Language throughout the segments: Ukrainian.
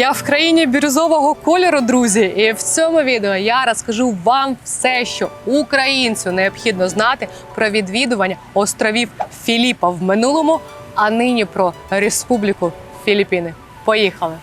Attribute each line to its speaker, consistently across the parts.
Speaker 1: Я в країні бірюзового кольору, друзі, і в цьому відео я розкажу вам все, що українцю необхідно знати про відвідування островів Філіпа в минулому, а нині про Республіку Філіппіни. Поїхали!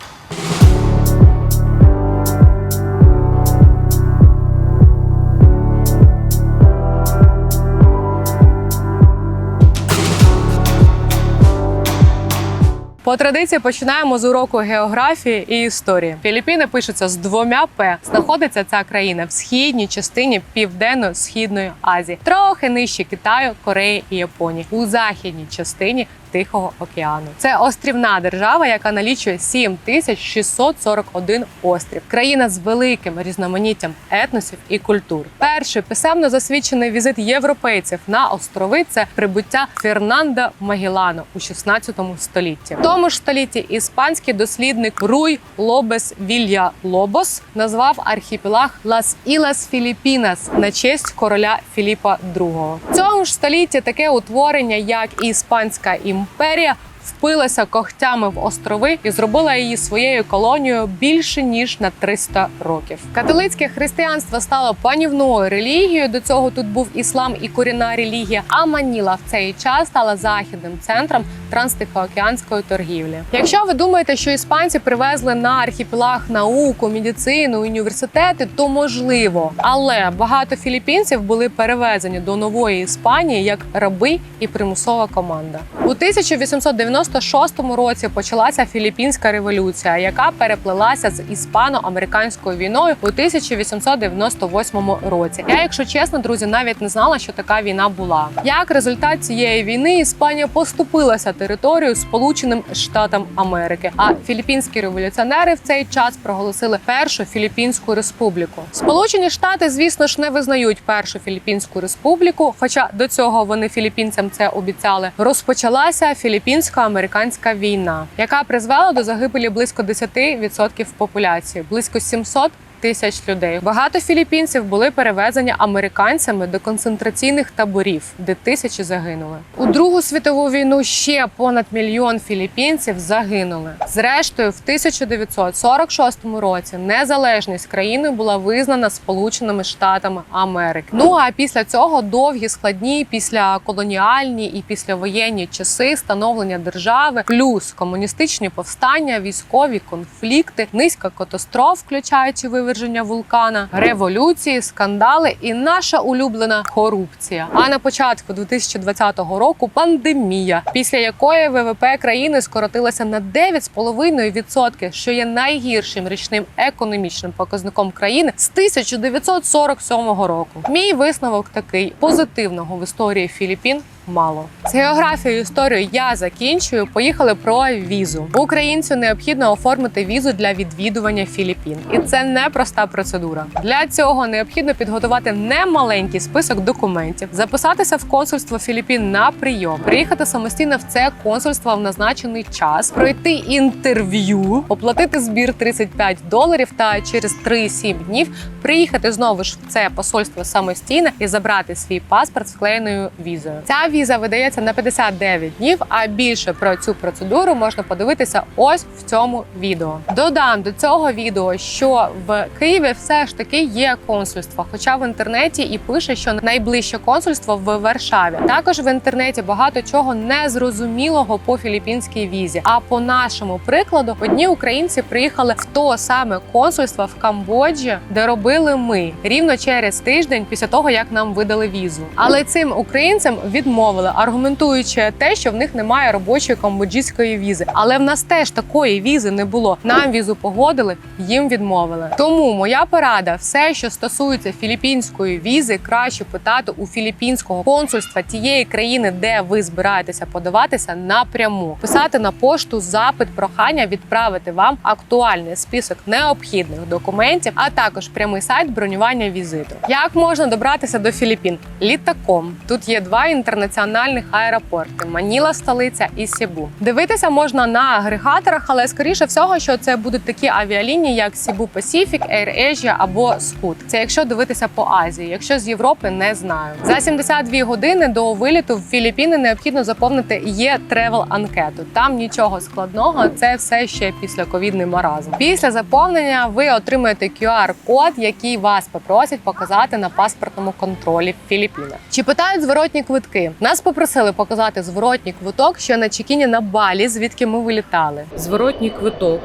Speaker 1: По традиції починаємо з уроку географії і історії. Філіппіни пишуться з двома П. Знаходиться ця країна в східній частині південно-східної Азії, трохи нижче Китаю, Кореї і Японії, у західній частині Тихого океану. Це острівна держава, яка налічує 7641 острів. Країна з великим різноманіттям етносів і культур. Перший писемно засвідчений візит європейців на острови це прибуття Фернанда Магілано у 16 столітті. Тому ж столітті іспанський дослідник Руй Лобес Вілья Лобос назвав архіпелаг Лас Ілас Філіпінас на честь короля Філіпа II. В цьому ж столітті таке утворення, як Іспанська імперія. Впилася когтями в острови і зробила її своєю колонією більше ніж на 300 років. Католицьке християнство стало панівною релігією. До цього тут був іслам і корінна релігія. А Маніла в цей час стала західним центром транстихоокеанської торгівлі. Якщо ви думаєте, що іспанці привезли на архіпелаг науку, медицину, університети, то можливо, але багато філіппінців були перевезені до нової Іспанії як раби і примусова команда. У 1896 році почалася філіппінська революція, яка переплелася з іспано-американською війною у 1898 році. Я, якщо чесно, друзі, навіть не знала, що така війна була. Як результат цієї війни Іспанія поступилася територію Сполученим Штатам Америки. А філіппінські революціонери в цей час проголосили першу філіппінську республіку. Сполучені Штати, звісно ж, не визнають першу філіппінську республіку, хоча до цього вони філіппінцям це обіцяли. Розпочалася філіппінсько-американська війна, яка призвела до загибелі близько 10% популяції, близько 700 Тисяч людей багато філіппінців були перевезені американцями до концентраційних таборів, де тисячі загинули. У Другу світову війну ще понад мільйон філіппінців загинули. Зрештою, в 1946 році незалежність країни була визнана Сполученими Штатами Америки. Ну а після цього довгі складні після колоніальні і післявоєнні часи становлення держави, плюс комуністичні повстання, військові конфлікти, низка катастроф, включаючи виверження вулкана, революції, скандали і наша улюблена корупція. А на початку 2020 року пандемія, після якої ВВП країни скоротилося на 9,5%, що є найгіршим річним економічним показником країни з 1947 року. Мій висновок такий: позитивного в історії Філіппін мало. З географією історію я закінчую. Поїхали про візу. Українцю необхідно оформити візу для відвідування Філіппін, і це не проста процедура. Для цього необхідно підготувати немаленький список документів, записатися в консульство Філіппін на прийом, приїхати самостійно в це консульство в назначений час, пройти інтерв'ю, оплатити збір 35 доларів та через 3-7 днів приїхати знову ж в це посольство самостійно і забрати свій паспорт з вклеєною візою. Ця віза видається на 59 днів. А більше про цю процедуру можна подивитися ось в цьому відео. Додам до цього відео, що в Києві все ж таки є консульство, хоча в інтернеті і пише, що найближче консульство в Варшаві. Також в інтернеті багато чого незрозумілого по філіппінській візі. А по нашому прикладу, одні українці приїхали в то саме консульство в Камбоджі, де робили ми рівно через тиждень після того, як нам видали візу. Але цим українцям відмовили, аргументуючи те, що в них немає робочої камбоджійської візи. Але в нас теж такої візи не було. Нам візу погодили, їм відмовили. Тому моя порада: все, що стосується філіппінської візи, краще питати у філіппінського консульства тієї країни, де ви збираєтеся подаватися напряму, писати на пошту запит прохання відправити вам актуальний список необхідних документів, а також прямий сайт бронювання візиту. Як можна добратися до Філіппін? Літаком тут є два інтернаціональні національних аеропорти: Маніла, столиця і Сібу. Дивитися можна на агрегаторах, але скоріше всього, що це будуть такі авіалінії, як Сібу Pacific, Air Asia або Scoot. Це якщо дивитися по Азії. Якщо з Європи не знаю. За 72 години до виліту в Філіппіни необхідно заповнити є тревел анкету. Там нічого складного, це все ще після ковідний маразм. Після заповнення ви отримаєте QR-код, який вас попросять показати на паспортному контролі в Філіппінах. Чи питають зворотні квитки? Нас попросили показати зворотній квиток, що на чекіні на балі, звідки ми вилітали.
Speaker 2: зворотній квиток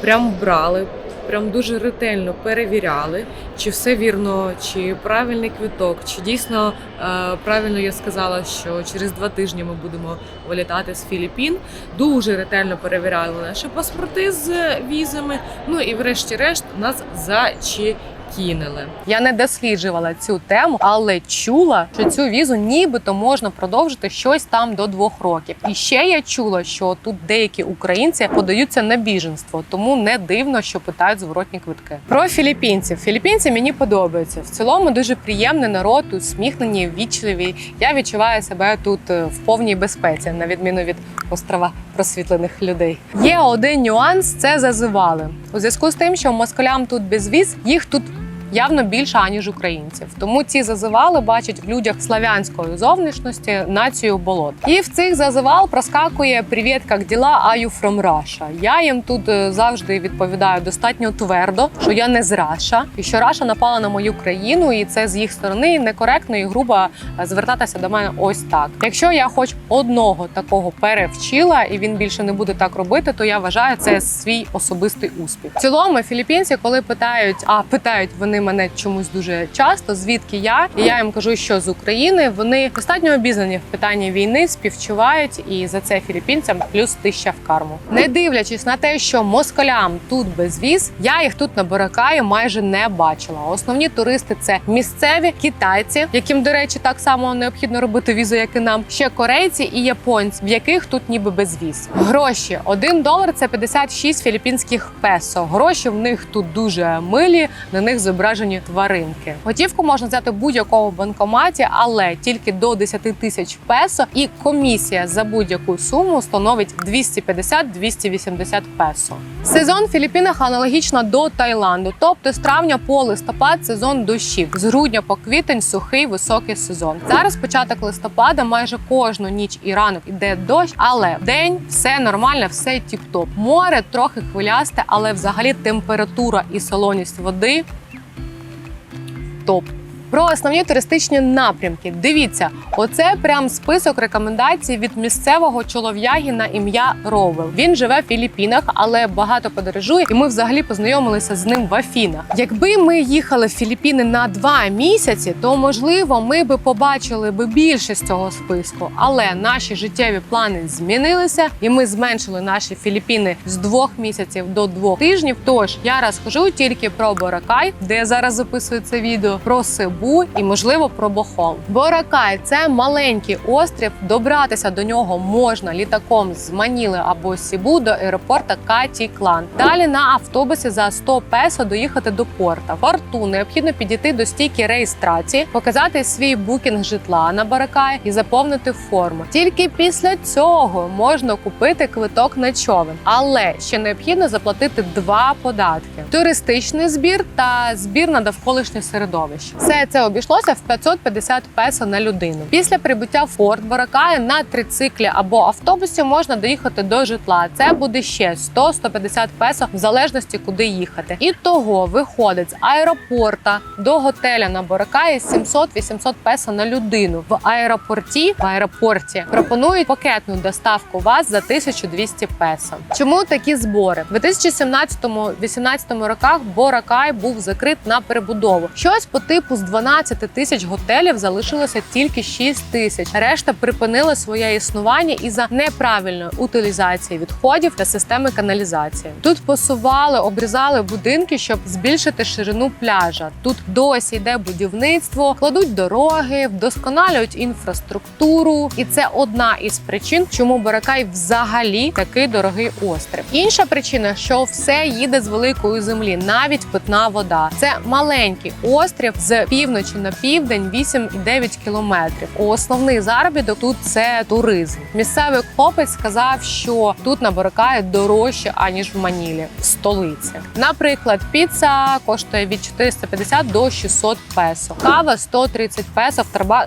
Speaker 2: прям брали, прям дуже ретельно перевіряли, чи все вірно, чи правильний квиток, чи дійсно е, правильно я сказала, що через два тижні ми будемо вилітати з Філіппін. Дуже ретельно перевіряли наші паспорти з візами. Ну і врешті-решт нас зачекінили.
Speaker 1: Я не досліджувала цю тему, але чула, що цю візу нібито можна продовжити щось там до двох років. І ще я чула, що тут деякі українці подаються на біженство, тому не дивно, що питають зворотні квитки. Про філіппінців. Філіппінці мені подобаються. В цілому дуже приємний народ, усміхнені, вічливі. Я відчуваю себе тут е, в повній безпеці, на відміну від острова просвітлених людей. Є один нюанс: це зазивали у зв'язку з тим, що москалям тут безвіз, їх тут. Явно більше аніж українців, тому ці зазивали бачать в людях славянської зовнішності націю болот. І в цих зазивал проскакує «Привіт, як діла? Are you from Russia?» Я їм тут е, завжди відповідаю достатньо твердо, що я не з Раша, і що Раша напала на мою країну, і це з їх сторони некоректно і грубо е, звертатися до мене ось так. Якщо я хоч одного такого перевчила, і він більше не буде так робити, то я вважаю це свій особистий успіх. В цілому філіппінці, коли питають, а питають вони мене чомусь дуже часто, звідки я, і я їм кажу, що з України вони достатньо обізнані в питанні війни, співчувають, і за це філіппінцям плюс тисяча в карму. Не дивлячись на те, що москалям тут безвіз, я їх тут на Боракаї майже не бачила. Основні туристи це місцеві китайці, яким, до речі, так само необхідно робити візу, як і нам. Ще корейці і японці, в яких тут ніби безвіз. Гроші 1 долар це 56 філіппінських песо. Гроші в них тут дуже милі, на них зображені тваринки. Готівку можна взяти в будь-якому банкоматі, але тільки до 10 тисяч песо, і комісія за будь-яку суму становить 250-280 песо. Сезон в Філіппінах аналогічно до Таїланду, тобто з травня по листопад сезон дощів, з грудня по квітень сухий високий сезон. Зараз початок листопада, майже кожну ніч і ранок іде дощ, але день все нормально, все тіп-топ. Море трохи хвилясте, але взагалі температура і солоність води топ. Про основні туристичні напрямки. Дивіться, оце прям список рекомендацій від місцевого чолов'яги на ім'я Роуел. Він живе в Філіппінах, але багато подорожує, і ми взагалі познайомилися з ним в Афінах. Якби ми їхали в Філіппіни на два місяці, то можливо ми би побачили би більше з цього списку. Але наші життєві плани змінилися, і ми зменшили наші Філіппіни з двох місяців до двох тижнів. Тож я розкажу тільки про Боракай, де я зараз записую це відео, про Сибу і можливо про Бохол. Боракай це маленький острів. Добратися до нього можна літаком з Маніли або Сібу до аеропорта Каті Клан. Далі на автобусі за 100 песо доїхати до порта. В порту необхідно підійти до стійки реєстрації, показати свій букінг житла на Боракай і заповнити форму. Тільки після цього можна купити квиток на човен, але ще необхідно заплатити два податки: туристичний збір та збір на довколишнє середовище. Все це обійшлося в 550 песо на людину. Після прибуття в форт Боракая на трициклі або автобусі можна доїхати до житла. Це буде ще 100-150 песо в залежності, куди їхати. І того виходить з аеропорта до готеля на Боракаї 700-800 песо на людину. В аеропорті в аеропорті пропонують пакетну доставку вас за 1200 песо. Чому такі збори? В 2017-18 роках Боракай був закрит на перебудову. Щось по типу з 12 тисяч готелів залишилося тільки 6 тисяч. Решта припинили своє існування із-за неправильної утилізації відходів та системи каналізації. Тут посували, обрізали будинки, щоб збільшити ширину пляжа. Тут досі йде будівництво, кладуть дороги, вдосконалюють інфраструктуру, і це одна із причин, чому Баракай взагалі такий дорогий острів. Інша причина, що все їде з великої землі, навіть питна вода. Це маленький острів з пів півночі на південь 8,9 кілометрів. Основний заробіток тут це туризм. Місцевий хлопець сказав, що тут на дорожче аніж в Манілі, в столиці. Наприклад, піца коштує від 450 до 600 песо. Кава 130 песо.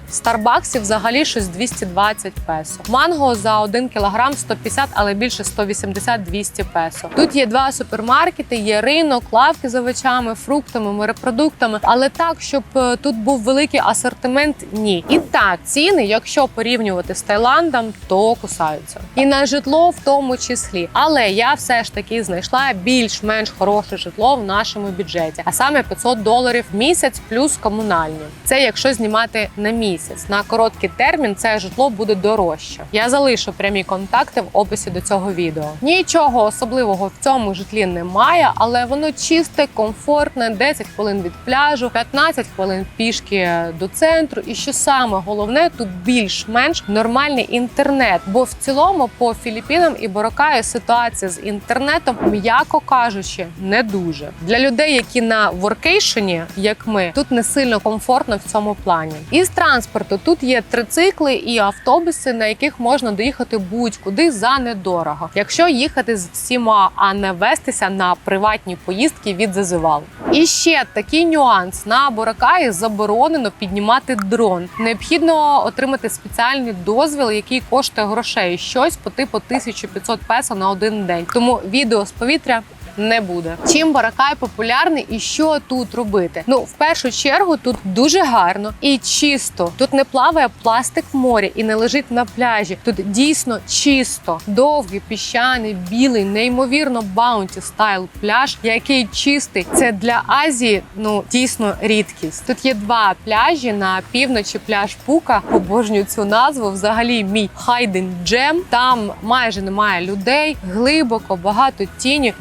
Speaker 1: В Старбаксі взагалі щось 220 песо. Манго за 1 кілограм 150, але більше 180-200 песо. Тут є два супермаркети, є ринок, лавки з овочами, фруктами, морепродуктами. Але так, щоб е, тут був великий асортимент, ні. І так, ціни, якщо порівнювати з Таїландом, то кусаються. І на житло в тому числі. Але я все ж таки знайшла більш-менш хороше житло в нашому бюджеті, а саме 500 доларів в місяць плюс комунальні. Це якщо знімати на місяць. На короткий термін це житло буде дорожче. Я залишу прямі контакти в описі до цього відео. Нічого особливого в цьому житлі немає, але воно чисте, комфортне, 10 хвилин від пляжу, 15 хвилин пішки до центру. І що саме головне, тут більш-менш нормальний інтернет. Бо в цілому по Філіппінам і Боракаю ситуація з інтернетом, м'яко кажучи, не дуже для людей, які на воркейшені, як ми, тут не сильно комфортно в цьому плані. Із транспорту тут є трицикли і автобуси, на яких можна доїхати будь-куди за недорого, якщо їхати з всіма, а не вестися на приватні поїздки від зазивал. І ще такий нюанс на Боракаї заборонено піднімати дрон. Необхідно отримати спеціальний дозвіл, який коштує грошей, щось по типу 1500 песо на один день. Тому відео з повітря. Не буде. Чим Баракай популярний і що тут робити? Ну, в першу чергу, тут дуже гарно і чисто. Тут не плаває пластик в морі і не лежить на пляжі. Тут дійсно чисто, довгий, піщаний, білий, неймовірно баунті стайл пляж, який чистий. Це для Азії ну дійсно рідкість. Тут є два пляжі на півночі. Пляж Пука. Обожнюю цю назву. Взагалі мій хайден джем. Там майже немає людей, глибоко, багато тіні,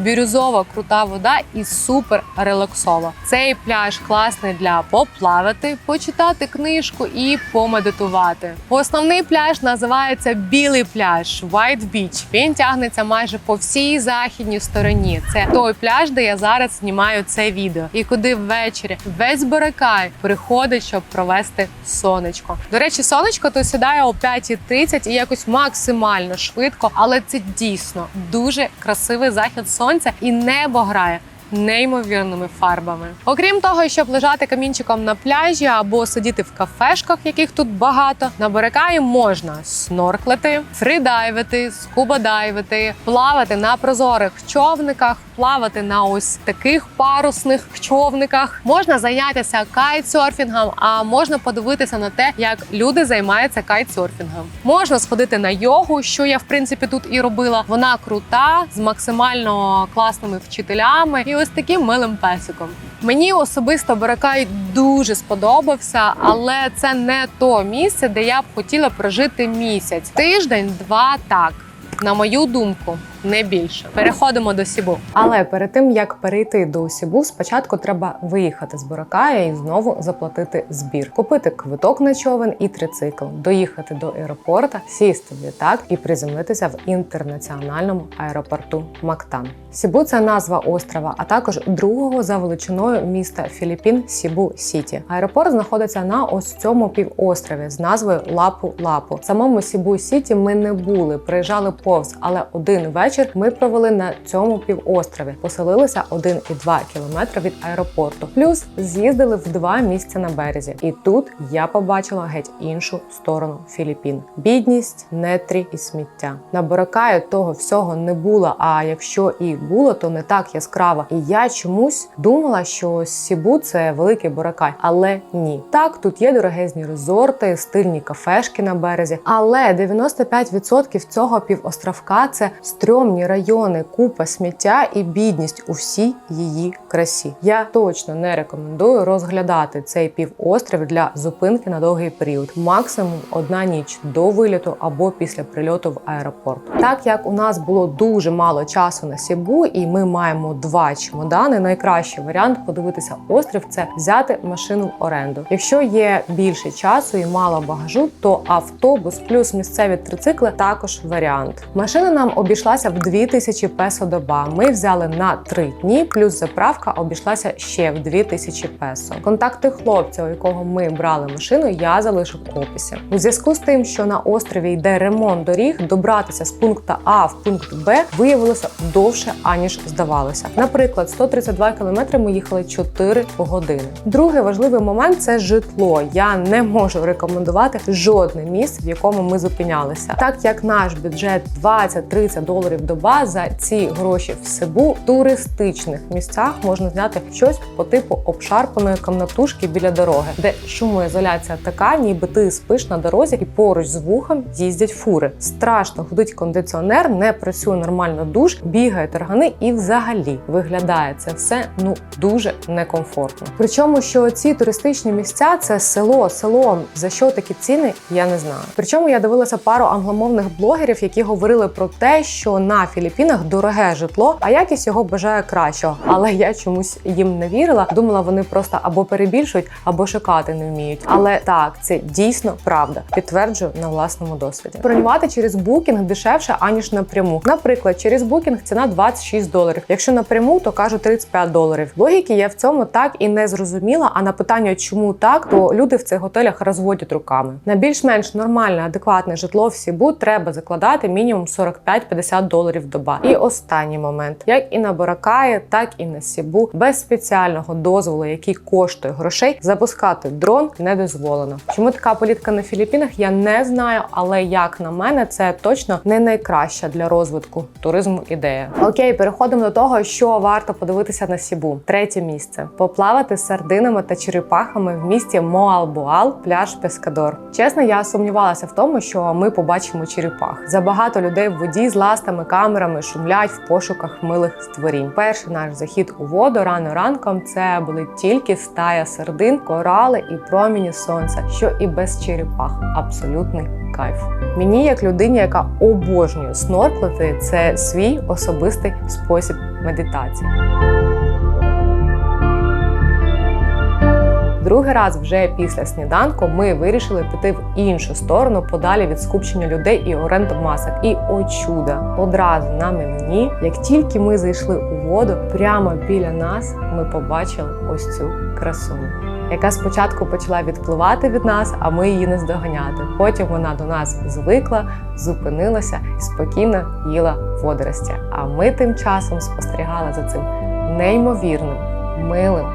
Speaker 1: бірюзова крута вода і супер релаксова. Цей пляж класний для поплавати, почитати книжку і помедитувати. Основний пляж називається Білий пляж White Beach. Він тягнеться майже по всій західній стороні. Це той пляж, де я зараз знімаю це відео, і куди ввечері весь Боракай приходить, щоб провести сонечко. До речі, сонечко тут сідає о 5.30 і якось максимально швидко, але це дійсно дуже красивий захід сонця, і небо грає. Неймовірними фарбами, окрім того, щоб лежати камінчиком на пляжі або сидіти в кафешках, яких тут багато, на Боракаї можна снорклити, фридайвити, скубадайвити, плавати на прозорих човниках, плавати на ось таких парусних човниках. Можна зайнятися кайтсерфінгом, а можна подивитися на те, як люди займаються кайтсерфінгом. Можна сходити на йогу, що я в принципі тут і робила. Вона крута з максимально класними вчителями і ось таким милим песиком. Мені особисто Баракай дуже сподобався, але це не то місце, де я б хотіла прожити місяць. Тиждень, два так. На мою думку, не більше. Переходимо до Сібу. Але перед тим як перейти до Сібу, спочатку треба виїхати з Боракая і знову заплатити збір, купити квиток на човен і трицикл, доїхати до аеропорта, сісти в літак і приземлитися в інтернаціональному аеропорту Мактан. Сібу це назва острова, а також другого за величиною міста Філіппін Сібу Сіті. Аеропорт знаходиться на ось цьому півострові з назвою Лапу Лапу. Самому Сібу Сіті ми не були, приїжджали повз, але один вечір ми провели на цьому півострові. Поселилися 1,2 кілометри від аеропорту. Плюс з'їздили в два місця на березі. І тут я побачила геть іншу сторону Філіппін: бідність, нетрі і сміття. На Боракаю того всього не було. А якщо і було, то не так яскраво. І я чомусь думала, що Сібу це великий Боракай, але ні. Так, тут є дорогезні резорти, стильні кафешки на березі, але 95% цього півостровка це стрьомні райони, купа сміття і бідність у всій її красі. Я точно не рекомендую розглядати цей півострів для зупинки на довгий період. Максимум одна ніч до виліту або після прильоту в аеропорт. Так як у нас було дуже мало часу на Сібу, і ми маємо два чемодани. Найкращий варіант подивитися острів це взяти машину в оренду. Якщо є більше часу і мало багажу, то автобус плюс місцеві трицикли також варіант. Машина нам обійшлася обійшлася в 2000 песо доба. Ми взяли на 3 дні, плюс заправка обійшлася ще в 2000 песо. Контакти хлопця, у якого ми брали машину, я залишу в описі. У зв'язку з тим, що на острові йде ремонт доріг, добратися з пункту А в пункт Б виявилося довше аніж здавалося. Наприклад, 132 кілометри ми їхали 4 години. Другий важливий момент це житло. Я не можу рекомендувати жодне місце, в якому ми зупинялися, так як наш бюджет 20-30 доларів доба за ці гроші в Сибу туристичних місцях можна зняти щось по типу обшарпаної камнатушки біля дороги, де шумоізоляція така, ніби ти спиш на дорозі і поруч з вухом їздять фури. Страшно гудить кондиціонер, не працює нормально душ, бігають органи і взагалі виглядає це все ну дуже некомфортно. Причому, що ці туристичні місця це село, село. За що такі ціни, я не знаю. Причому я дивилася пару англомовних блогерів, які говорили про те, що на Філіппінах дороге житло, а якість його бажає кращого. Але я чомусь їм не вірила. Думала, вони просто або перебільшують, або шукати не вміють. Але так, це дійсно правда. Підтверджую на власному досвіді. Бронювати через букінг дешевше аніж напряму. Наприклад, через букінг ціна 26 доларів. Якщо напряму, то кажу 35 доларів. Логіки я в цьому так і не зрозуміла. А на питання, чому так, то люди в цих готелях розводять руками. На більш-менш нормальне, адекватне житло в Сібу треба закладати мінімум 45-50 доларів доба. І останній момент, як і на Боракаї, так і на Сібу, без спеціального дозволу, який коштує грошей, запускати дрон не дозволено. Чому така політика на Філіппінах? Я не знаю, але як на мене, це точно не найкраща для розвитку туризму ідея. Окей, переходимо до того, що варто подивитися на Сібу. Третє місце: поплавати сардинами та черепахами в місті Моалбуал, пляж Пескадор. Чесно, я сумнівалася в тому, що ми побачимо черепах. Забагато людей в воді з ластами, камерами шумлять в пошуках милих створінь. Перший наш захід у воду рано ранком це були тільки стая сердин, корали і проміні сонця, що і без черепах. Абсолютний кайф. Мені, як людині, яка обожнює снорклити, це свій особистий спосіб медитації. Другий раз вже після сніданку ми вирішили піти в іншу сторону, подалі від скупчення людей і оренду масок. І о чудо, одразу на мені, як тільки ми зайшли у воду, прямо біля нас ми побачили ось цю красуню. Яка спочатку почала відпливати від нас, а ми її не здоганяти. Потім вона до нас звикла, зупинилася і спокійно їла водорості. А ми тим часом спостерігали за цим неймовірним, милим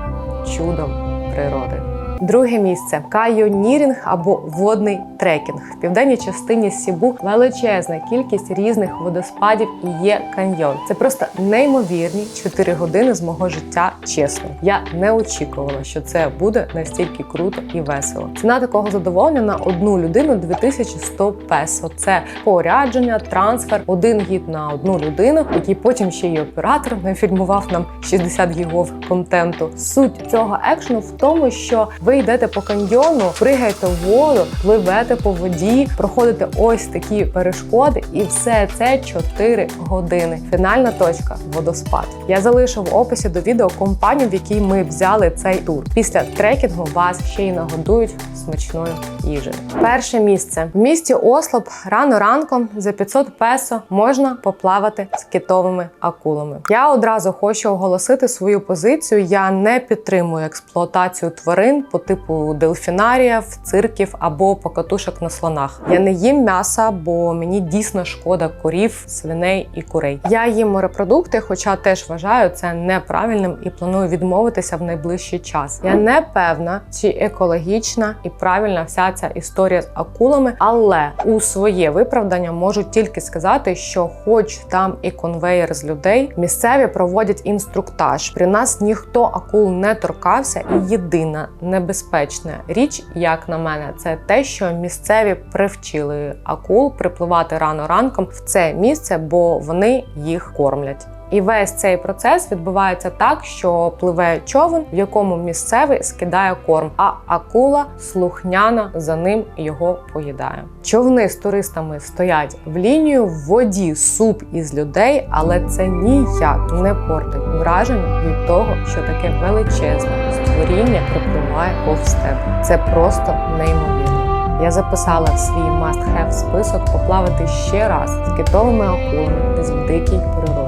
Speaker 1: чудом природи. Друге місце кайонірінг або водний трекінг. В південній частині Сібу величезна кількість різних водоспадів і є каньйон. Це просто неймовірні 4 години з мого життя. Чесно, я не очікувала, що це буде настільки круто і весело. Ціна такого задоволення на одну людину 2100 песо. Це порядження, трансфер, один гід на одну людину, який потім ще й оператор нафільмував нам 60 гігов контенту. Суть цього екшену в тому, що ви йдете по каньйону, пригаєте в воду, пливете по воді, проходите ось такі перешкоди, і все це 4 години. Фінальна точка водоспад. Я залишу в описі до відео компанію, в якій ми взяли цей тур. Після трекінгу вас ще й нагодують смачною їжею. Перше місце в місті Ослоп рано ранком за 500 песо можна поплавати з китовими акулами. Я одразу хочу оголосити свою позицію. Я не підтримую експлуатацію тварин по типу дельфінаріїв, цирків або покатушок на слонах. Я не їм м'яса, бо мені дійсно шкода корів, свиней і курей. Я їм морепродукти, хоча теж вважаю це неправильним і планую відмовитися в найближчий час. Я не певна, чи екологічна і правильна вся ця історія з акулами, але у своє виправдання можу тільки сказати, що, хоч там і конвеєр з людей, місцеві проводять інструктаж. При нас ніхто акул не торкався, і єдина небезпечна річ, як на мене, це те, що місцеві привчили акул припливати рано ранком в це місце, бо вони їх кормлять. І весь цей процес відбувається так, що пливе човен, в якому місцевий скидає корм, а акула слухняно за ним його поїдає. Човни з туристами стоять в лінію в воді суп із людей, але це ніяк не портить враження від того, що таке величезне створіння припливає повз. Це просто неймовірно. Я записала свій must-have список поплавати ще раз з китовими акулами десь в дикій природі.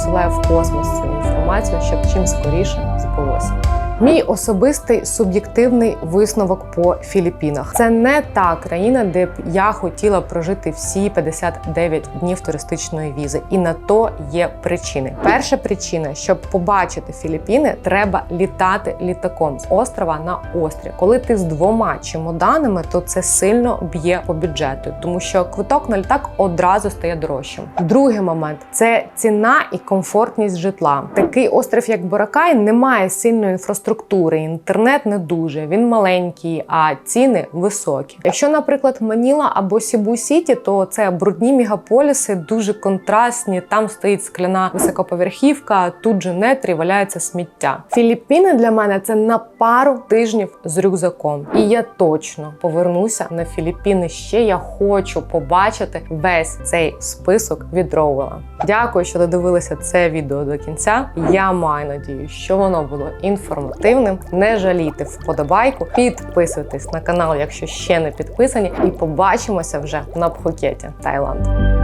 Speaker 1: Посилаю в космос цю інформацію, щоб чим скоріше збулося. Мій особистий суб'єктивний висновок по Філіппінах. Це не та країна, де б я хотіла прожити всі 59 днів туристичної візи, і на то є причини. Перша причина, щоб побачити Філіппіни, треба літати літаком з острова на острів. Коли ти з двома чемоданами, то це сильно б'є по бюджету, тому що квиток на літак одразу стає дорожчим. Другий момент це ціна і комфортність житла. Такий острів, як Боракай, не має сильної інфраструктури. Інтернет не дуже, він маленький, а ціни високі. Якщо, наприклад, Маніла або Сібу Сіті, то це брудні мегаполіси, дуже контрастні. Там стоїть скляна високоповерхівка, тут же нетрі валяється сміття. Філіппіни для мене це на пару тижнів з рюкзаком. І я точно повернуся на Філіппіни. Ще я хочу побачити весь цей список від Роуела. Дякую, що додивилися це відео до кінця. Я маю надію, що воно було інформативним. Не жалійте вподобайку, підписуйтесь на канал, якщо ще не підписані, і побачимося вже на Пхукеті, Таїланд.